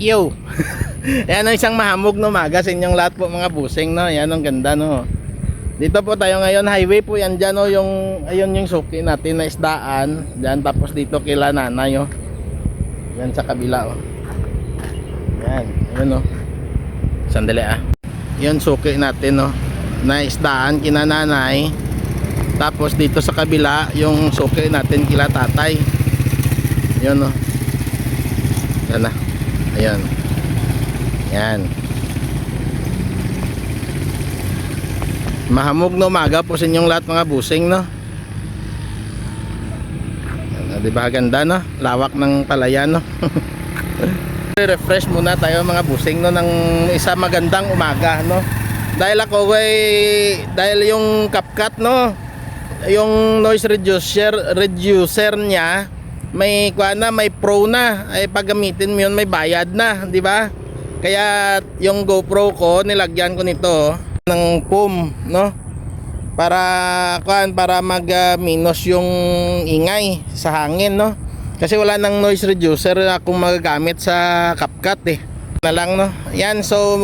Yo! Ayan ang isang mahamog no maga sa inyong lahat po mga busing no. Ayan ang ganda no. Dito po tayo ngayon, highway po yan dyan no, yung, ayun yung suki natin na isdaan. Dyan, tapos dito kila nanay oh. Yan sa kabila oh. Yan, ayun oh. Sandali ah. Yun suki natin no, na isdaan kina nanay. Tapos dito sa kabila, yung suki natin kila tatay. Yun oh. Yan na. Ayan. Yan. Mahamog na umaga po sa inyong lahat mga busing no. Yan, di ba ganda no? Lawak ng palayan no. Refresh muna tayo mga busing no ng isa magandang umaga no. Dahil ako ay dahil yung CapCut no, yung noise reducer reducer niya may kuha na, may pro na. Ay pag gamitin mo yun, may bayad na, di ba? Kaya yung GoPro ko, nilagyan ko nito ng foam, no? Para kuan para mag ah, yung ingay sa hangin, no? Kasi wala nang noise reducer akong magagamit sa CapCut eh. Na lang, no? Yan, so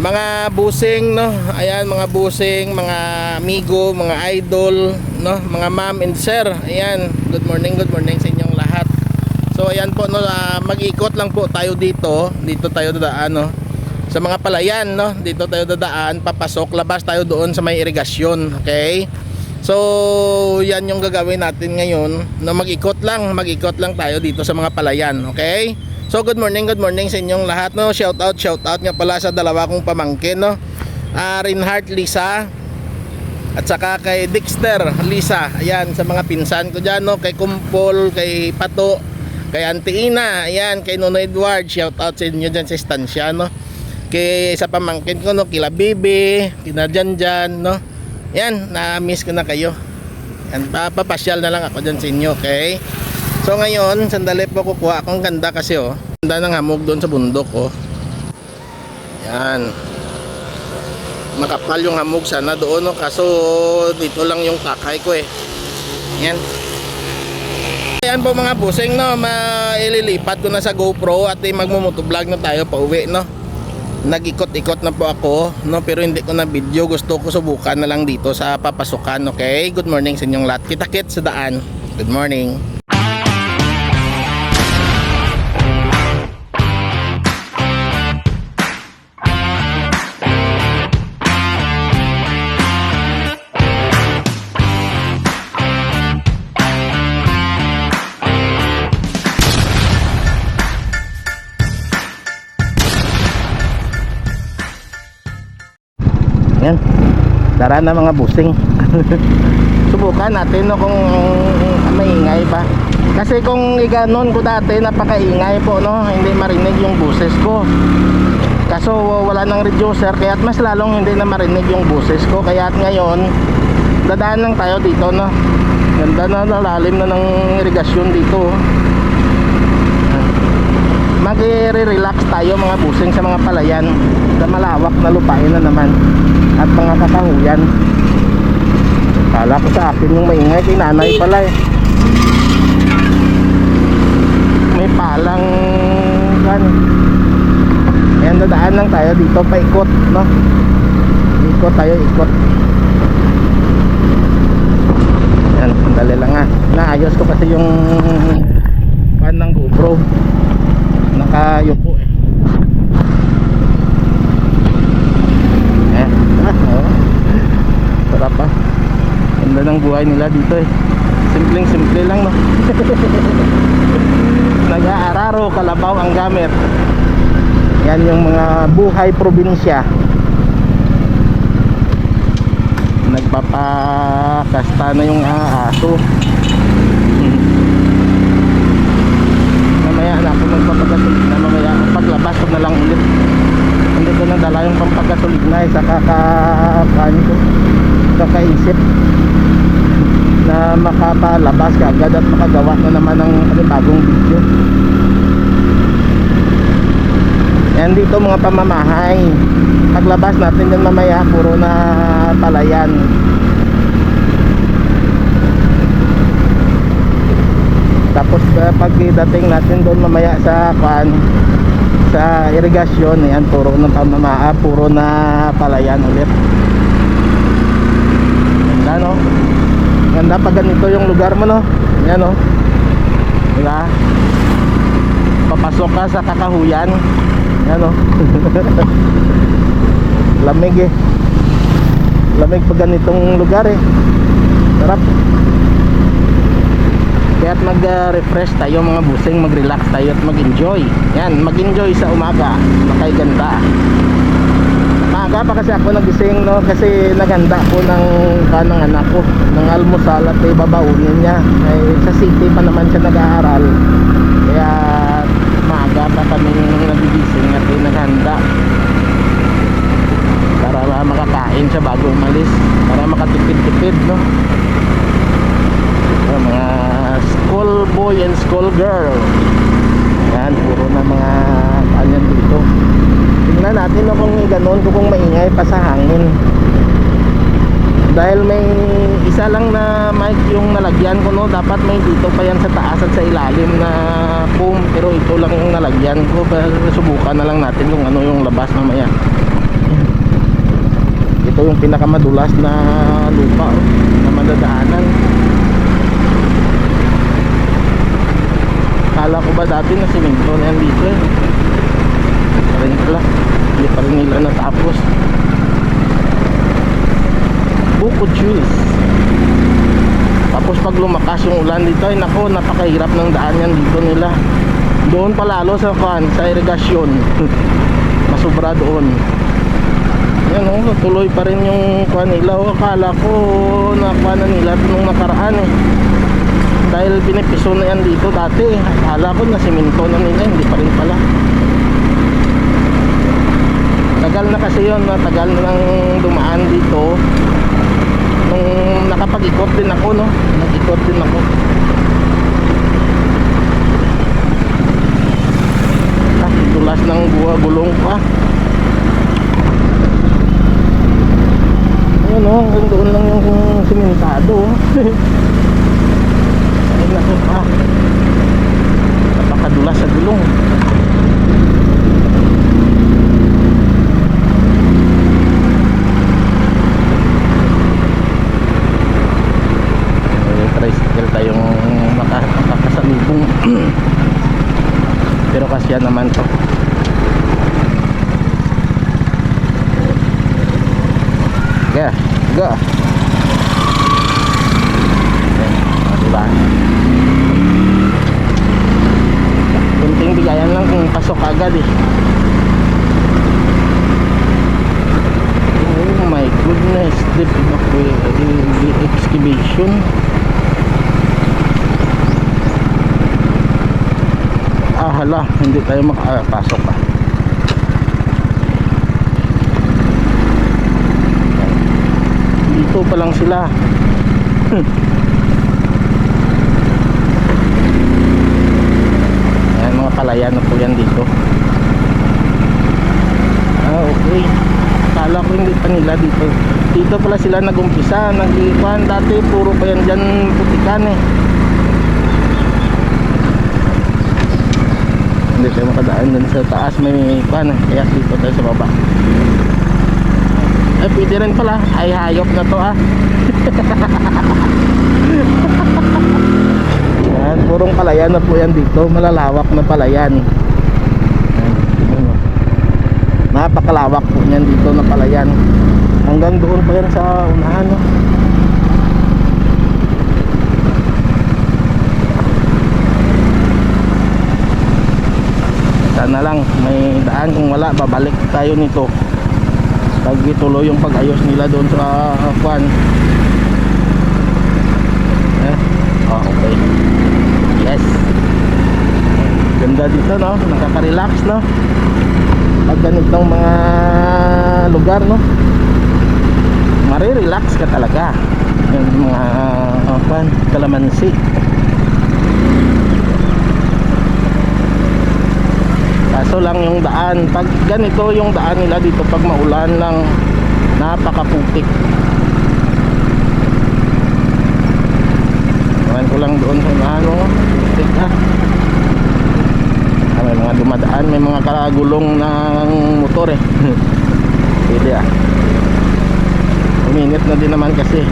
mga busing no? Ayan mga busing mga amigo mga idol no? Mga ma'am and sir. Ayan good morning good morning sa inyong lahat. So ayan po no? Ah, mag-ikot lang po tayo dito. Dito tayo dadaan no? Sa mga palayan no? Dito tayo dadaan papasok. Labas tayo doon sa may irigasyon okay? So, yan yung gagawin natin ngayon. No, mag-ikot lang, mag-ikot lang tayo dito sa mga palayan, okay? So, good morning, good morning sa inyong lahat, no? Shout out, shout out nga pala sa dalawa kong pamangkin, no? Ah, Reinhardt Lisa at saka kay Dexter Lisa. Ayan, sa mga pinsan ko diyan, no? Kay Kumpol, kay Pato, kay Auntie Ina, ayan, kay Nono Edward, shout out sa inyo diyan sa estansya, no? Kay sa pamangkin ko, no? Kila Bibi, kina Janjan, no? Yan, na-miss ko na kayo. Yan, papapasyal na lang ako dyan sa inyo, okay? So ngayon, sandali po kukuha akong ganda kasi oh. Ganda ng hamog doon sa bundok oh. Yan. Makapal yung hamog sana doon oh. Kaso dito lang yung takay ko eh. Yan. Yan po mga busing no, maililipat ko na sa GoPro at eh, magmumotovlog na tayo pa uwi no nag-ikot-ikot na po ako no pero hindi ko na video gusto ko subukan na lang dito sa papasukan okay good morning sa inyong lahat kita kit sa daan good morning Tara na mga busing. Subukan natin no kung maingay ba. Kasi kung iganon ko dati napakaingay po no, hindi marinig yung boses ko. Kaso wala nang reducer kaya mas lalong hindi na marinig yung boses ko. Kaya ngayon dadaan lang tayo dito no. Ganda na lalim na ng irigasyon dito. oh. Magre-relax tayo mga busing sa mga palayan sa malawak na lupain na naman at mga kakahuyan kala ko sa akin yung maingay kay nanay pala eh. May palang kan ayan dadaan lang tayo dito paikot no? Ikot tayo ikot. Yan sandali lang ha? Naayos ko kasi yung pan ng GoPro nakayuko eh Eh, ah, oh. Sarap pa. Ganda ng buhay nila dito eh. Simpleng simple lang no. Nag-aararo, kalabaw ang gamit. Yan yung mga buhay probinsya. Nagpapakasta na yung ah, aso. Mamaya na ako magpapagasolina na mamaya paglabas ko na lang ulit. Hindi ko nadala yung pampagasolina na sa kakakaan ko kakaisip na makapalabas ka agad at makagawa na naman ng bagong video. Yan dito mga pamamahay. Paglabas natin din mamaya puro na palayan pagdating natin doon mamaya sa kan sa irigasyon, yan puro na pamamaa, puro na palayan ulit. Ganda no? Ganda pag ganito yung lugar mo no? Yan no? Diba? Papasok ka sa kakahuyan. Yan no? Lamig eh. Lamig pag ganitong lugar eh. Sarap. Kaya't mag-refresh tayo mga busing, mag-relax tayo at mag-enjoy. Yan, mag-enjoy sa umaga. Makay ganda. Maaga pa kasi ako nagising no kasi naganda ko ng kanang anak ko ng almusal at ibabaunin niya. Ay, sa city pa naman siya nag-aaral. Kaya maaga pa kami nagigising at naghanda para makakain siya bago umalis para makatipid-tipid no Ayan, mga school boy and school girl. Yan puro na mga kanyan dito. Tingnan natin no, kung ganun kung, kung maingay pa sa hangin. Dahil may isa lang na mic yung nalagyan ko no? Dapat may dito pa yan sa taas at sa ilalim na foam pero ito lang yung nalagyan ko. Pero subukan na lang natin kung ano yung labas mamaya. Ito yung pinakamadulas na lupa oh, na madadaanan Ba dati na simento na yan dito eh. Pa rin Hindi pa rin nila natapos. Buko juice Tapos pag lumakas yung ulan dito ay nako napakahirap ng daan yan dito nila. Doon palalo sa kan sa irigasyon Masubra doon. Yan o, tuloy pa rin yung kuha nila. O, akala ko nakuha na nila nung nakaraan eh dahil pinipiso na yan dito dati. Akala ko na simento na nila hindi pa rin pala. Tagal na kasi yun no? tagal na nang dumaan dito. Nung nakapag-ikot din ako no? Nag-ikot din ako. Ah, tulas ng buha gulong pa. Ayun o hanggang doon lang yung simentado Ay naku pa Napakadulas sa gulong. Tricycle tayong maka, makakasalubong Pero kasya naman to. Ga, ga Diba? Kunting bigayan lang kung eh. Oh my goodness, deep excavation. Ah hala, hindi tayo makapasok pa. Dito pa lang sila. Ayan, mga palayan na po yan dito. Ah, okay. Kala ko hindi pa nila dito. Dito pala sila nagumpisa. Nag-iwan dati, puro pa yan dyan putikan eh. Hindi tayo makadaan dyan sa taas. May pan eh. Kaya dito tayo sa baba. Eh, pwede rin pala. Ay, hayop na to ah. Yan, purong palayan na po yan dito. Malalawak na palayan. Oh. Napakalawak po yan dito na palayan. Hanggang doon pa yan sa unahan. No? Sana lang may daan. Kung wala babalik tayo nito. Pag ituloy yung pag-ayos nila doon sa uh, kwan. Eh, oh, okay. Yes. Ganda dito no? Nakaka-relax no? Pag ganitong mga lugar no marirelax ka talaga. Yung mga uh, kalamansi. Kaso lang yung daan pag ganito yung daan nila dito pag maulan lang napakaputik. Ewan ko lang doon sa ano putik ha? Ah, may mga dumadaan may mga karagulong ng motor eh. Pwede ah uminit na din naman kasi.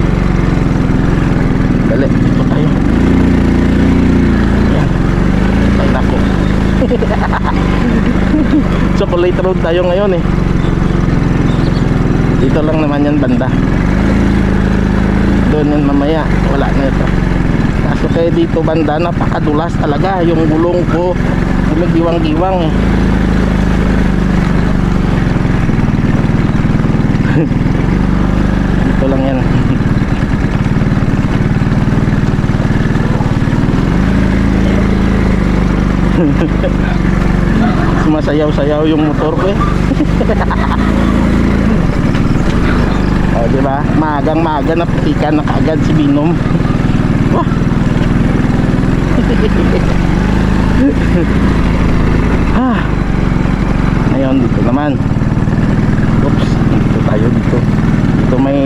Dali dito tayo. Yan ay nako chocolate road tayo ngayon eh. Dito lang naman yan banda. Doon yan mamaya. Wala na ito. Kaso kaya dito banda napakadulas talaga. Yung gulong ko gumigiwang-giwang eh lang yan sumasayaw-sayaw yung motor ko eh O, di ba? Magang maga na putikan na kaagad si Binom. Wah. ah. Ngayon dito naman. Oops, dito tayo dito. Dito may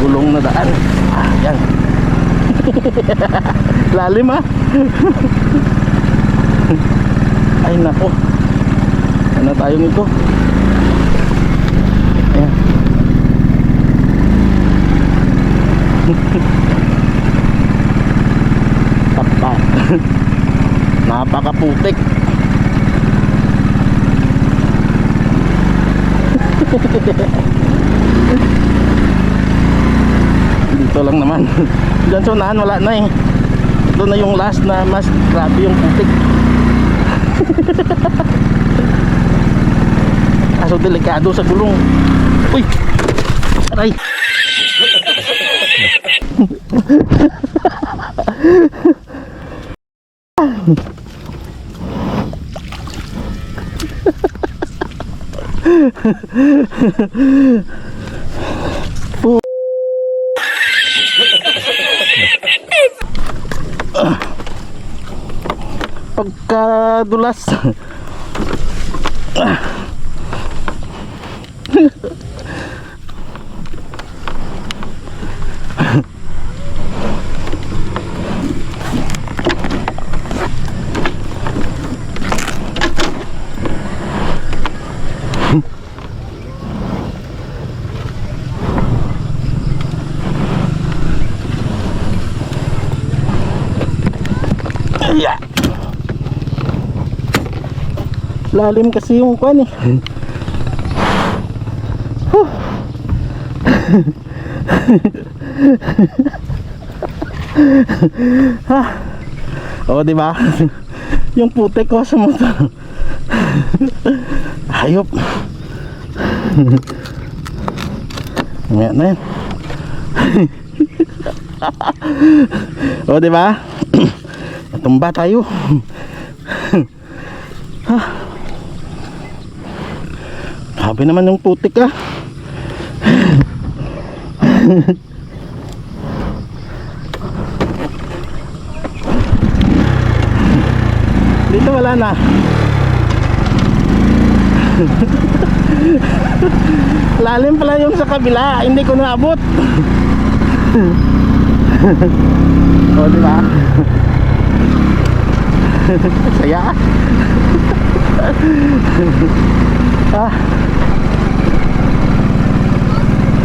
gulong na daan. Ah, yan. Lalim ah. Ay nako. Ano tayo nito? Ayan. Tapa. Napakaputik. Dito lang naman. Diyan sa unahan wala na eh. Ito na yung last na mas grabe yung putik. Kaso delikado sa gulong. Uy! Aray! Pagkadulas. Yeah. Lalim kasi yung kwan eh. Huh. ha. O, di ba? yung putek ko sa motor. Hayop. Ngayon na yan. o, di ba? Tumba tayo. ha. Grabe naman yung putik ah. Dito wala na. Lalim pala yung sa kabila, hindi ko naabot. o, di ba? Saya. Ah,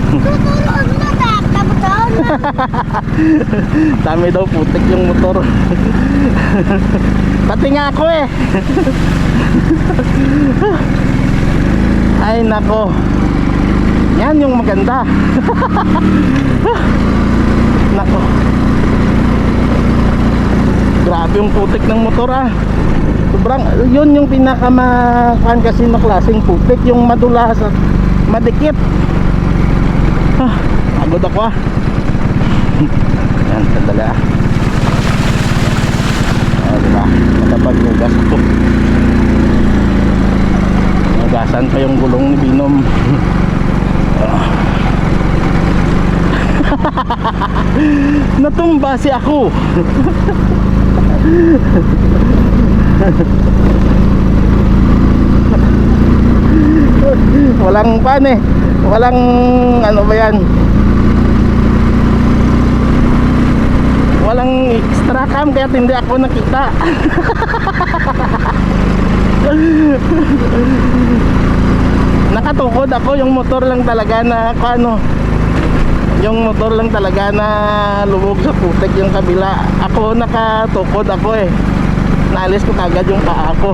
Tutulog na ta, kabukaon na. dami daw putik yung motor. Pati nga ako eh. Ay nako. Yan yung maganda. nako. Grabe yung putik ng motor ah. Sobrang, yun yung pinakamakan kasi na klaseng putik, yung madulas at madikit. Ah, pagod ako ah. Yan, sandali ah. Ah, diba? Nakapaglugas ako. Nugasan pa yung gulong ni Binom. Ah. Natumba si ako. walang pan eh. Walang ano ba yan? Walang extract cam kaya hindi ako nakita. Nakatukod ako yung motor lang talaga na ano yung motor lang talaga na lubog sa putik yung kabila. Ako nakatukod ako eh. Naalis ko kagad yung paa ko.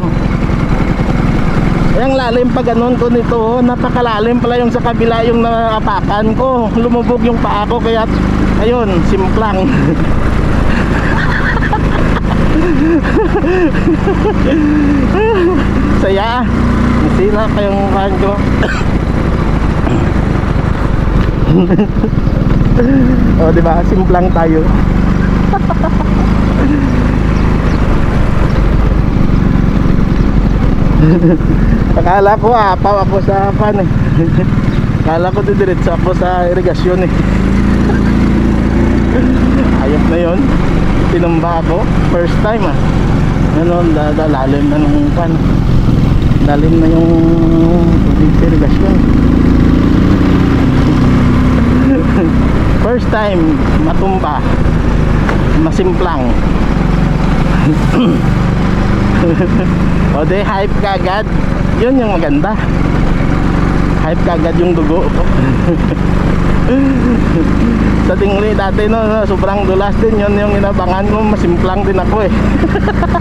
Yung lalim pa ganun ko nito, oh. napakalalim pala yung sa kabila yung naapakan ko. Lumubog yung paa ko kaya ayun, simplang. Saya. Nasira pa yung mukhaan ko. oh, di ba? Simplang tayo. Akala ko apaw ako sa pan eh. Akala ko didiretso ako sa irigasyon eh. Ayop na yon. Tinumba ako. First time ah. Ano, da- da- lalim na ng pan. Lalim na yung tubig sa irigasyon. First time matumba. Masimplang. o de hype kagad yun yung maganda. Hype kagad yung dugo ko. Sa tingli dati no, no sobrang dulas din. Yun yung inabangan ko masimplang din ako eh.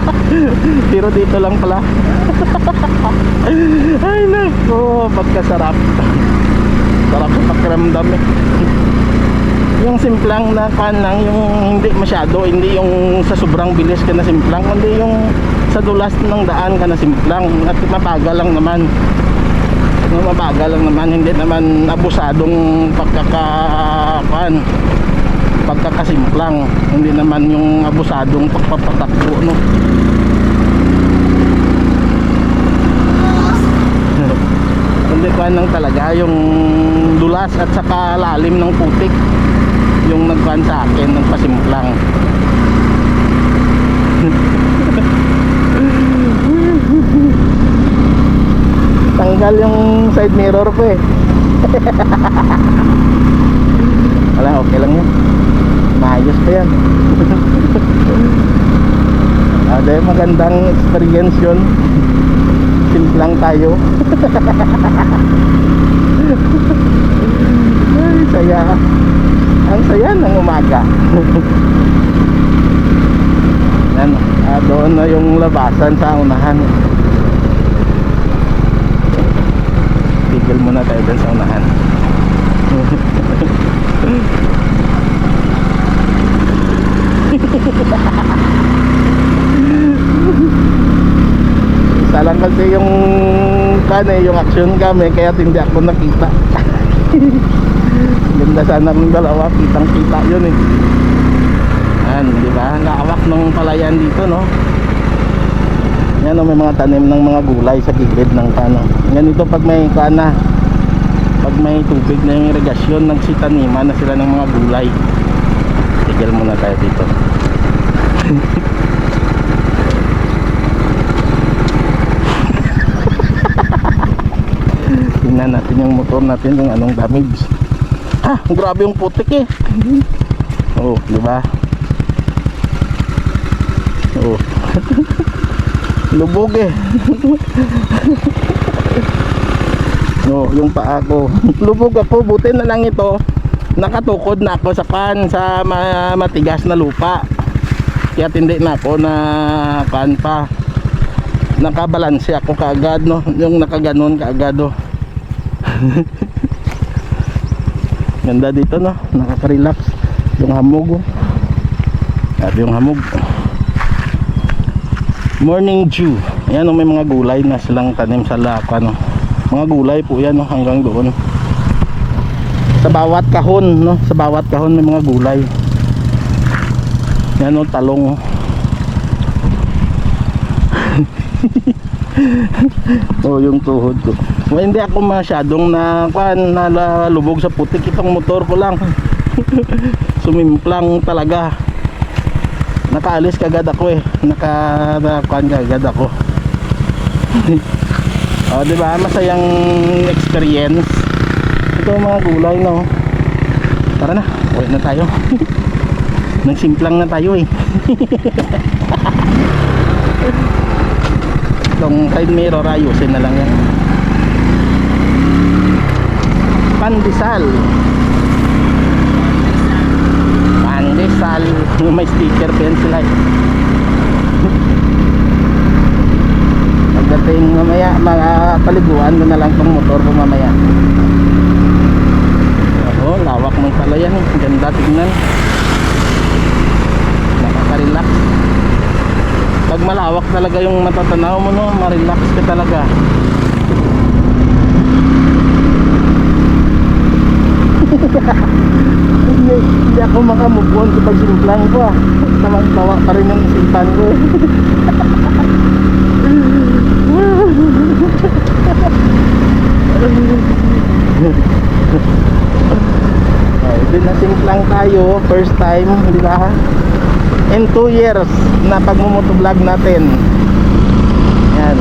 Pero dito lang pala. Ay nako pagkasarap. Sarap sa pakiramdam eh yung simplang na kan lang yung hindi masyado. Hindi yung sa sobrang bilis ka na simplang kundi yung sa dulas ng daan ka na simplang. At mabagal lang naman. Mabagal lang naman. Hindi naman abusadong pagkaka kan pagkakasimplang hindi naman yung abusadong pagpapatakbo no? Kundi kan lang talaga yung dulas at saka lalim ng putik yung nagkuhan sa akin ng pasimplang tanggal yung side mirror ko eh. Wala okay lang yan maayos pa yan. Ah, dahil magandang experience yun. Simplang tayo. Ay saya ang saya ng umaga. Yan ah, doon na yung labasan sa unahan. Tigil muna tayo dun sa unahan. Isa lang kasi yung kan eh, yung action kami kaya hindi ako nakita ganda sana ng dalawa kitang kita yun eh. Yan di ba? Nakawak ng palayan dito no? Yan oh, may mga tanim ng mga gulay sa gilid ng kano. Ganito pag may kana pag may tubig na yung irigasyon nagsitaniman na sila ng mga gulay. Tigil muna tayo dito. Tingnan natin yung motor natin kung anong damage ah grabe yung putik eh. Oh di ba? Oh. Lubog eh. No yung paa ko. Lubog ako. Buti na lang ito. Nakatukod na ako sa pan sa ma- matigas na lupa. Kaya hindi na ako na pan pa. Nakabalanse ako kaagad no? Yung nakaganon kaagad oh ganda dito no? Nakaka-relax. Yung hamog oh. Grabe yung hamog. Morning dew ayan oh, may mga gulay na silang tanim sa lapa no? Mga gulay po yan no? Hanggang doon. Sa bawat kahon no? Sa bawat kahon may mga gulay. Yan oh talong oh. oh yung tuhod ko well, hindi ako masyadong na kwan nalalubog sa putik. Itong motor ko lang. Sumimplang talaga. Nakaalis kagad ako eh. Naka kwan kagad ako. Oh di ba masayang experience. Ito mga gulay no? Tara na. Uwi na tayo. Nagsimplang na tayo eh. Itong side mirror ayusin na lang yan. Pandesal. Pandesal. May sticker pa yan sila eh. Pagdating mamaya, mga paliguan ko na lang tong motor ko mamaya. Oo, lawak ng pala yan. eh. Ganda tingnan. Nakaka-relax. Pag malawak talaga yung matatanaw mo, no, ma-relax ka talaga. Hindi, hindi ako makamove on kapag simplang ko ah. Tamang-tawa pa rin yung isipan ko eh. Ay, din na simplang tayo, first time, di ba? In 2 years na pagmumotovlog natin. Yan.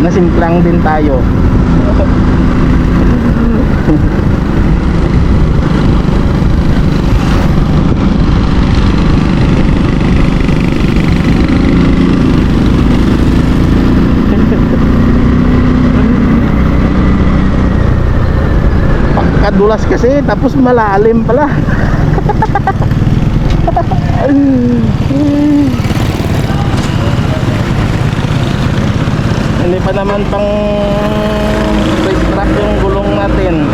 Nasimplang din tayo. Pagkadulas kasi, tapos malalim pala. Hindi pa naman pang race track yung gulong natin.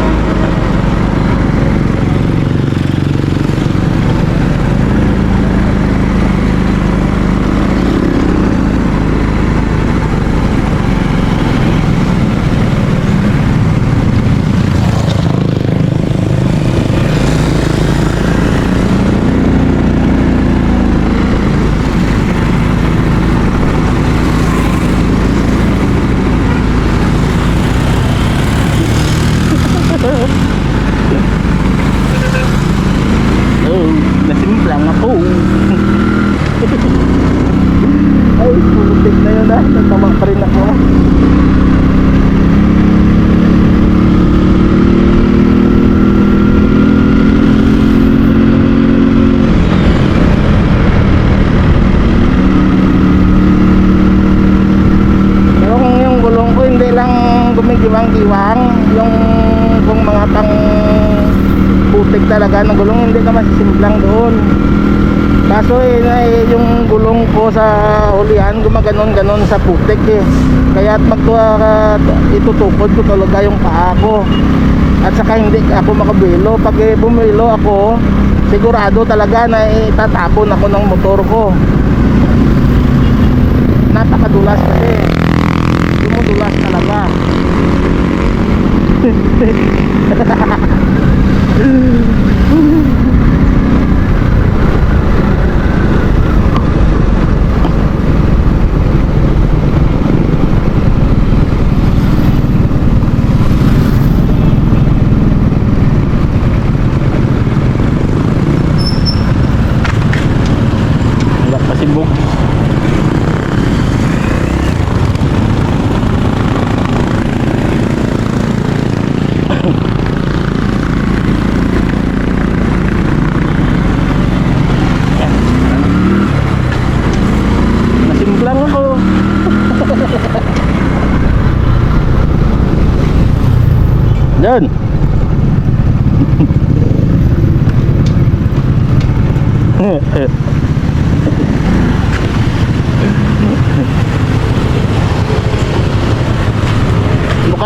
Oh, nasimplang ako. Ay, putik na yun ah. Natawa pa rin ako ah. Pero kung yung gulong ko hindi lang gumigiwang-giwang, yung kung mga pang putik talaga ng gulong hindi ka masisimplang doon. Kaso eh, eh, yung gulong ko sa ulian gumaganon-ganon sa putik eh. Kaya at magtuwa itutukod ko talaga yung paa ko. At saka hindi ako makabilo. Pag eh, bumilo ako, sigurado talaga na itatapon ako ng motor ko. Napakadulas kasi. Dumudulas talaga. Wala pa si Bug. Nasimplang ako. Doon.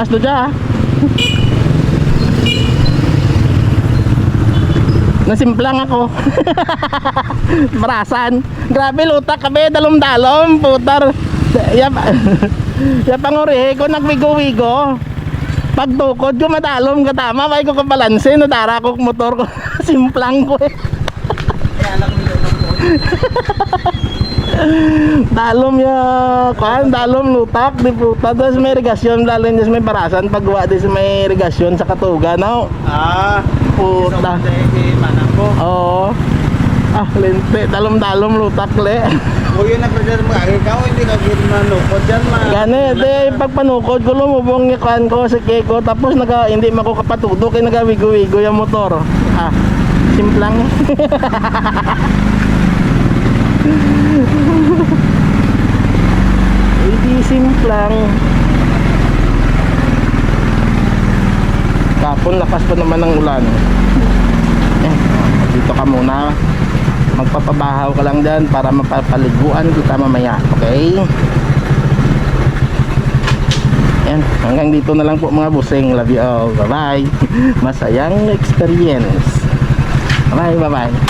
Bukas to dyan ah. Nasimplang ako. Marasan. Grabe lutak kami dalom-dalom, putar. Yap. Yap ang uri ko nagwigo-wigo. Pagtukod ko madalom ka tama, may ko kabalanse no dara ko motor ko. Simplang ko eh. Dalom ya kan dalom lutak di puta tapos may irigasyon dalon just may barasan pagwa di sa may irigasyon sa katuga no? Ah, puta. oo. Ah lente dalom dalom lutak le. O yun na pwede mo, ikaw hindi ka good manukod dyan, ma. gani di pagpanukod ko lumubong yung kan ko sa keko tapos naga hindi mako kapatudo kay nagawigo-wigo yung motor. Ah simplang. Hindi simplang. Kapon lakas pa naman ng ulan. Eh, dito ka muna. Magpapabahaw ka lang dyan para mapapaliguan kita mamaya. Okay? Yan, hanggang dito na lang po mga busing. Love you all. Bye-bye. Masayang experience. Bye-bye, bye-bye.